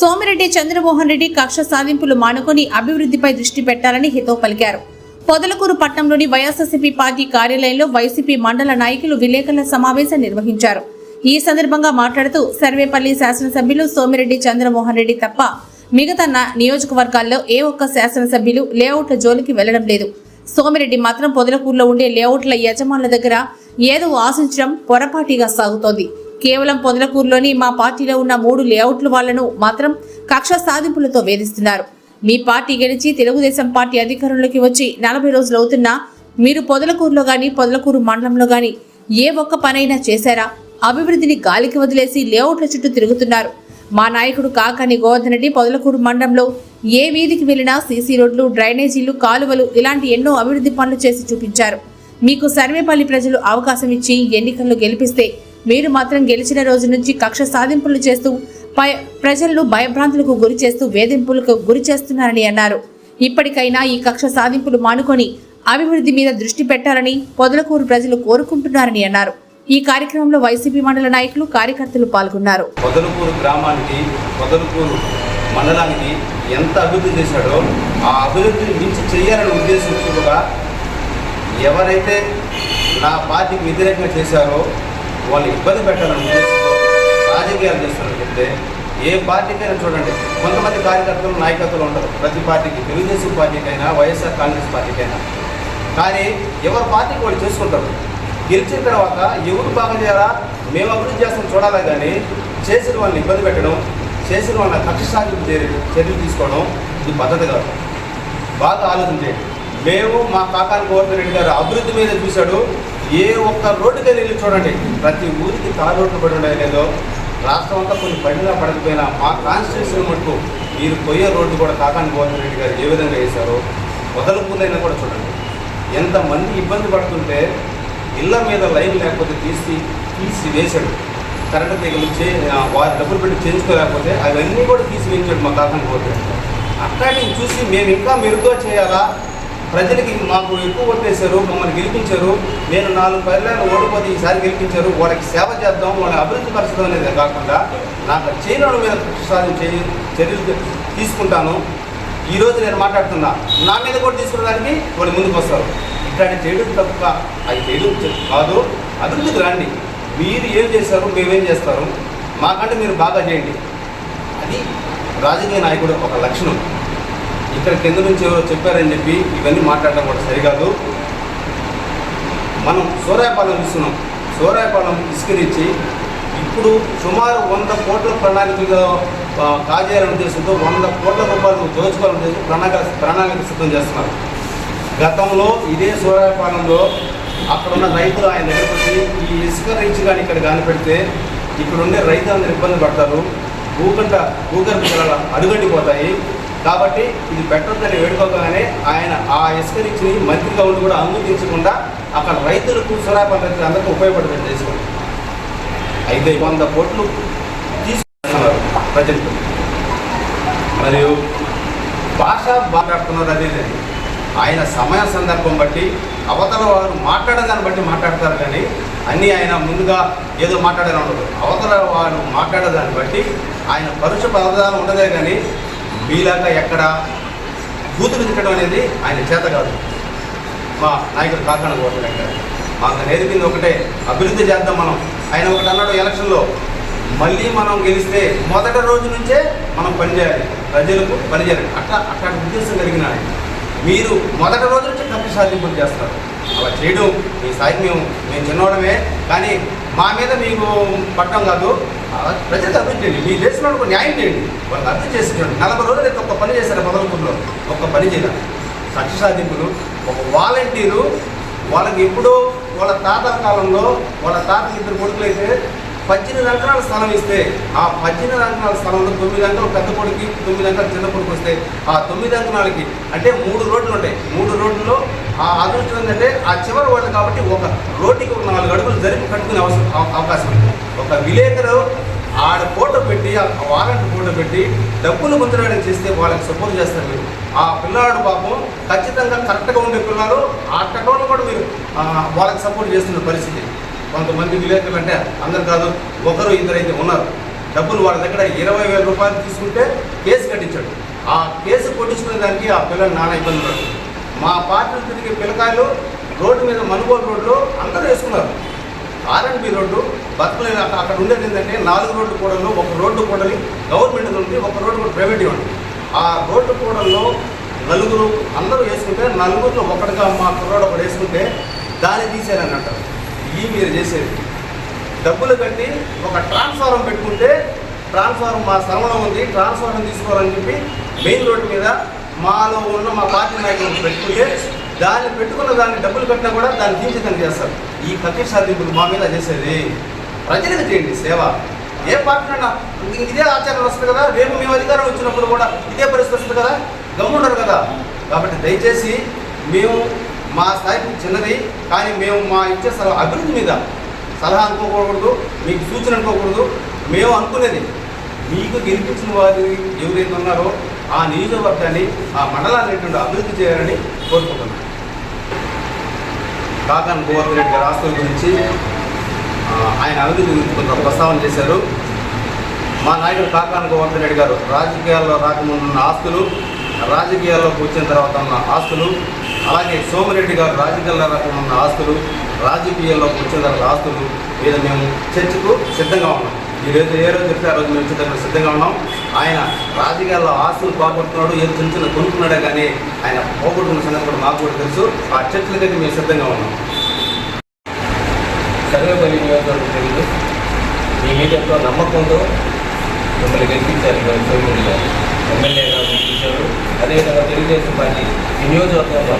సోమిరెడ్డి చంద్రమోహన్ రెడ్డి కక్ష సాధింపులు మానుకొని అభివృద్ధిపై దృష్టి పెట్టాలని హితో పలికారు. పొదలకూరు పట్టణంలోని వైఎస్ఆర్సీపీ పార్టీ కార్యాలయంలో వైసీపీ మండల నాయకులు విలేకరుల సమావేశం నిర్వహించారు. ఈ సందర్భంగా మాట్లాడుతూ సర్వేపల్లి శాసనసభ్యులు సోమిరెడ్డి చంద్రమోహన్ రెడ్డి తప్ప మిగతా నియోజకవర్గాల్లో ఏ ఒక్క శాసనసభ్యులు లేఅవుట్ల జోలికి వెళ్ళడం లేదు. సోమిరెడ్డి మాత్రం పొదలకూరులో ఉండే లేఅవుట్ల యజమానుల దగ్గర ఏదో ఆశించడం పొరపాటిగా సాగుతోంది. కేవలం పొదలకూరులోని మా పార్టీలో ఉన్న మూడు లేఅవుట్ల వాళ్ళను మాత్రం కక్ష సాధింపులతో వేధిస్తున్నారు. మీ పార్టీ గెలిచి తెలుగుదేశం పార్టీ అధికారంలోకి వచ్చి నలభై రోజులు అవుతున్నా మీరు పొదలకూరులో కానీ పొదలకూరు మండలంలో కానీ ఏ ఒక్క పనైనా చేశారా? అభివృద్ధిని గాలికి వదిలేసి లేఅవుట్ల చుట్టూ తిరుగుతున్నారు. మా నాయకుడు కాకాని గోవర్ధన్ రెడ్డి పొదలకూరు మండలంలో ఏ వీధికి వెళ్ళినా సీసీ రోడ్లు డ్రైనేజీలు కాలువలు ఇలాంటి ఎన్నో అభివృద్ధి పనులు చేసి చూపించారు. మీకు సర్వేపల్లి ప్రజలు అవకాశం ఇచ్చి ఎన్నికల్లో గెలిపిస్తే మీరు మాత్రం గెలిచిన రోజు నుంచి కక్ష సాధింపులు చేస్తూ పై- ప్రజలను భయభ్రాంతులకు గురి చేస్తూ వేధింపులకు గురి చేస్తున్నారని అన్నారు. ఇప్పటికైనా ఈ కక్ష సాధింపులు మానుకొని అభివృద్ధి మీద దృష్టి పెట్టాలని పొదలకూరు ప్రజలు కోరుకుంటున్నారని అన్నారు. ఈ కార్యక్రమంలో వైసీపీ మండల నాయకులు కార్యకర్తలు పాల్గొన్నారు. పొదలకూరు గ్రామానికి పొదలకూరు మండలానికి ఎంత అభివృద్ధి చేశాడో ఆ అభివృద్ధిని మించి చేయాలని ఉద్దేశించుగా ఎవరైతే నా పార్టీకి వ్యతిరేకంగా చేశారో వాళ్ళు ఇబ్బంది పెట్టాలని ఉద్దేశంతో రాజకీయాలు చేస్తున్నారు చెప్తే ఏ పార్టీకైనా చూడండి. కొంతమంది కార్యకర్తలు నాయకత్వం ఉంటారు ప్రతి పార్టీకి తెలుగుదేశం పార్టీకైనా వైఎస్ఆర్ కాంగ్రెస్ పార్టీకైనా. కానీ ఎవరి పార్టీకి వాళ్ళు చేసుకుంటారు? గెలిచిన తర్వాత ఎవరు బాగా చేయాలా? మేము అభివృద్ధి చేస్తాం చూడాలా కానీ చేసిన వాళ్ళని ఇబ్బంది పెట్టడం చేసిన వాళ్ళ కక్ష సాధింపు చర్యలు తీసుకోవడం ఇది పద్ధతి కాదు. బాగా ఆలోచించండి మేము మా కాకాని గోవర్ధన్ రెడ్డి గారు అభివృద్ధి మీద చూశాడు. ఏ ఒక్క రోడ్డుకి వెళ్ళి చూడండి. ప్రతి ఊరికి తార్ రోడ్లు పడి ఉండేది లేదో రాష్ట్రం అంతా కొన్ని పడినా పడకపోయినా మా కాన్స్టిట్యూషన్ మటుకు మీరు పోయే రోడ్డు కూడా కాకాని గోవర్ధన్ రెడ్డి గారు ఏ విధంగా వేశారో వదలకుందైనా కూడా చూడండి. ఎంతమంది ఇబ్బంది పడుతుంటే ఇళ్ళ మీద లైన్ లేకపోతే తీసి తీసి వేశాడు. కరెంటు తీగలు చే వారి డబ్బులు పెట్టి చేయించుకోలేకపోతే అవన్నీ కూడా తీసి వేయించాడు మా కాకాని గోవర్ధన్ రెడ్డి గారు. అట్లాంటివి చూసి మేము ఇంకా మెరుగ్గా చేయాలా? ప్రజలకి మాకు ఎక్కువ ఓటేశారు మమ్మల్ని గెలిపించారు. నేను నాలుగు పర్యాలు ఓడిపోతే ఈసారి గెలిపించారు. వాళ్ళకి సేవ చేద్దాం వాళ్ళని అభివృద్ధి పరచడం అనేది కాకుండా నాకు చేయడం మీద కృషి చే చర్యలు తీసుకుంటాను. ఈరోజు నేను మాట్లాడుతున్నా. నా మీద కూడా తీసుకున్నదానికి వాళ్ళు ముందుకు వస్తారు. ఇట్లాంటి చేయడం తప్ప అది చేయడం కాదు. అభివృద్ధికి రండి. మీరు ఏం చేస్తారు మేమేం చేస్తారు మాకంటే మీరు బాగా చేయండి. అది రాజకీయ నాయకుడు ఒక లక్షణం. ఇక్కడ కింద నుంచి ఎవరో చెప్పారని చెప్పి ఇవన్నీ మాట్లాడటం కూడా సరికాదు. మనం సూర్యాపాలెం ఇస్తున్నాం సూర్యాపాలెం ఇసుకనిచ్చి ఇప్పుడు సుమారు వంద కోట్ల ప్రణాళికగా కాజేయాలనే ఉద్దేశంతో వంద కోట్ల రూపాయలు దోచుకోవాలనే ఉద్దేశం ప్రణాళిక ప్రణాళిక సిద్ధం చేస్తున్నారు. గతంలో ఇదే సూర్యాపాలెంలో అక్కడ ఉన్న రైతులు ఆయన దగ్గరకు వచ్చి ఈ ఇసుక రీచ్ కానీ ఇక్కడ కానీ పెడితే ఇక్కడ ఉండే రైతులందరూ ఇబ్బంది పడతారు. భూగంట భూగర్భ జలాలు అడుగంటిపోతాయి కాబట్టి ఇది పెట్టొద్దని వేడుకోగానే ఆయన ఆ ఇసుక రీచ్ని మంత్రిగా కూడా అనుమతించకుండా అక్కడ రైతులకు సూర్యాపాలెం రైతులు అందరికీ ఉపయోగపడుతుంది చేసుకోండి అయితే వంద కోట్లు తీసుకున్నారు ప్రజలకు మరియు భాష మాట్లాడుతున్నారు అనేది ఆయన సమయ సందర్భం బట్టి అవతల వారు మాట్లాడదాన్ని బట్టి మాట్లాడతారు కానీ అన్నీ ఆయన ముందుగా ఏదో మాట్లాడాలని ఉండదు అవతల వారు మాట్లాడదాన్ని బట్టి ఆయన పరుష పదార్థాలు ఉండదే కానీ మీలాగా ఎక్కడ కూతురు తిట్టడం అనేది ఆయన చేత కాదు. మా నాయకుడు కాకాన గోవర్ధన్ గారు మాకు నేర్పింది ఒకటే అభివృద్ధి చేద్దాం మనం. ఆయన ఒకటి అన్నాడు ఎలక్షన్లో మళ్ళీ మనం గెలిస్తే మొదటి రోజు నుంచే మనం పనిచేయాలి ప్రజలకు పనిచేయాలి అట్లా అట్లాంటి ఉద్దేశం కలిగిన మీరు మొదటి రోజు నుంచి కక్ష సాధింపులు చేస్తారు. అలా చేయడం మీ సాయం మేము మేము చిన్నవడమే కానీ మా మీద మీకు పట్టం కాదు. ప్రజలకు అభివృద్ధి చేయండి మీరు దేశంలో వాళ్ళకు న్యాయం చేయండి. వాళ్ళకి అర్థం చేసి నలభై రోజులు ఒక్క పని చేశారు మొదలకూరులో ఒక్క పని చేయాలి. సత్య సాధింపులు ఒక వాలంటీరు వాళ్ళకి ఎప్పుడో వాళ్ళ తాతల కాలంలో వాళ్ళ తాతకి ఇద్దరు కొడుకులు అయితే పద్దెనిమిది అంకణాల స్థలం ఇస్తే ఆ పద్దెనిమిది అంకణాల స్థలంలో తొమ్మిది అంకలు పెద్ద కొడుకు తొమ్మిది అంకలు చిన్న కొడుకు వస్తే ఆ తొమ్మిది అంకణాలకి అంటే మూడు రోడ్లు ఉంటాయి. మూడు రోడ్లలో ఆ అదృష్టం ఏంటంటే ఆ చివరి వాళ్ళు కాబట్టి ఒక రోడ్డుకి ఒక నాలుగు అడుగులు జరిపి కట్టుకునే అవసరం అవకాశం ఉంది. ఒక విలేకరు ఆడ ఫోటో పెట్టి ఆ వాలంటీ ఫోటో పెట్టి డబ్బులు ముద్రవేయడం చేస్తే వాళ్ళకి సపోర్ట్ చేస్తారు మీరు. ఆ పిల్లాడు పాపం ఖచ్చితంగా కరెక్ట్గా ఉండే పిల్లలు ఆ టెక్నాలజీ కూడా మీరు వాళ్ళకి సపోర్ట్ చేస్తున్న పరిస్థితి. కొంతమంది విలేకరులు అంటే అందరు కాదు ఒకరు ఇద్దరు అయితే ఉన్నారు. డబ్బులు వాళ్ళ దగ్గర ఇరవై వేల రూపాయలు తీసుకుంటే కేసు కట్టించాడు. ఆ కేసు కొట్టించుకునే దానికి ఆ పిల్లలు నాన్న ఇబ్బంది పడుతుంది. మా పార్టీలు తిరిగే పిల్లకాయలు రోడ్డు మీద మనుగోలు రోడ్లు అందరూ వేసుకున్నారు. ఆర్ఎండ్బి రోడ్డు బతుకులేని అక్కడ అక్కడ ఉండేది ఏంటంటే నాలుగు రోడ్డు కూడలు ఒక రోడ్డు కూడలి గవర్నమెంట్ ఉంది ఒక రోడ్డు కూడా ప్రైవేట్ ఉంది ఆ రోడ్డు కూడల్లో నలుగురు అందరూ వేసుకుంటే నలుగురిలో ఒకటిగా మా కుర్రాడు ఒకటి వేసుకుంటే దాన్ని తీసేయాలని అంటారు. ఈ మీరు చేసేది. డబ్బులు కట్టి ఒక ట్రాన్స్ఫారం పెట్టుకుంటే ట్రాన్స్ఫారం మా స్థలంలో ఉంది ట్రాన్స్ఫారం తీసుకోవాలని చెప్పి మెయిన్ రోడ్డు మీద మాలో ఉన్న మా పార్టీ నాయకులు పెట్టుకుంటే దాన్ని పెట్టుకున్న దాన్ని డబ్బులు కట్టినా కూడా దాన్ని తీర్చిదని చేస్తారు. ఈ కక్ష సాధింపులు మా మీద చేసేది. ప్రజలకు చేయండి సేవ. ఏ పార్టీ అయినా ఇదే ఆచారం వస్తుంది కదా రేపు మేము అధికారం వచ్చినప్పుడు కూడా ఇదే పరిస్థితి వస్తుంది కదా గమ్ముండరు కదా. కాబట్టి దయచేసి మేము మా స్థాయికి చిన్నది కానీ మేము మా ఇచ్చే సలహా అభివృద్ధి మీద సలహా అనుకోకూడదు మీకు సూచన అనుకోకూడదు మేము అనుకునేది. మీకు గెలిపించిన వారు ఎవరైతే ఉన్నారో ఆ నియోజకవర్గాన్ని ఆ మండలాన్ని ఏంటంటే అభివృద్ధి చేయాలని కోరుకుంటున్నాను కాకాన్ గోవర్ధన్ రెడ్డి గారి ఆస్తుల గురించి ఆయన అభివృద్ధి గురించి కొంత ప్రస్తావన చేశారు. మా నాయకుడు కాకాన్ గోవర్ధన్ రెడ్డి గారు రాజకీయాల్లో రాకముందు ఉన్న ఆస్తులు రాజకీయాల్లోకి వచ్చిన తర్వాత ఉన్న ఆస్తులు అలాగే సోమిరెడ్డి గారు రాజకీయాల రకం ఉన్న ఆస్తులు రాజకీయాల్లో వచ్చిన ఆస్తులు మీద మేము చర్చకు సిద్ధంగా ఉన్నాం. ఈ రోజు ఏ రోజు చెప్తే ఆ రోజు మేము వచ్చేటప్పుడు సిద్ధంగా ఉన్నాం. ఆయన రాజకీయాల్లో ఆస్తులు పోగొట్టుకున్నాడు ఏదో చిన్న చిన్న కొనుక్కున్నాడే కానీ ఆయన పోగొట్టుకున్న సంగతి కూడా మాకు కూడా తెలుసు. ఆ చర్చలకైతే మేము సిద్ధంగా ఉన్నాం. సర్వేపల్లి నియోజకవర్గం తెలియదు మీ మీద నమ్మకంతో మిమ్మల్ని గెలిపించారు ఇక్కడ సోమిరెడ్డి గారు. ఎమ్మెల్యేగా గెలిపించారు అదేవిధంగా తెలుగుదేశం పార్టీ నియోజకవర్గం నియోజకవర్గంలో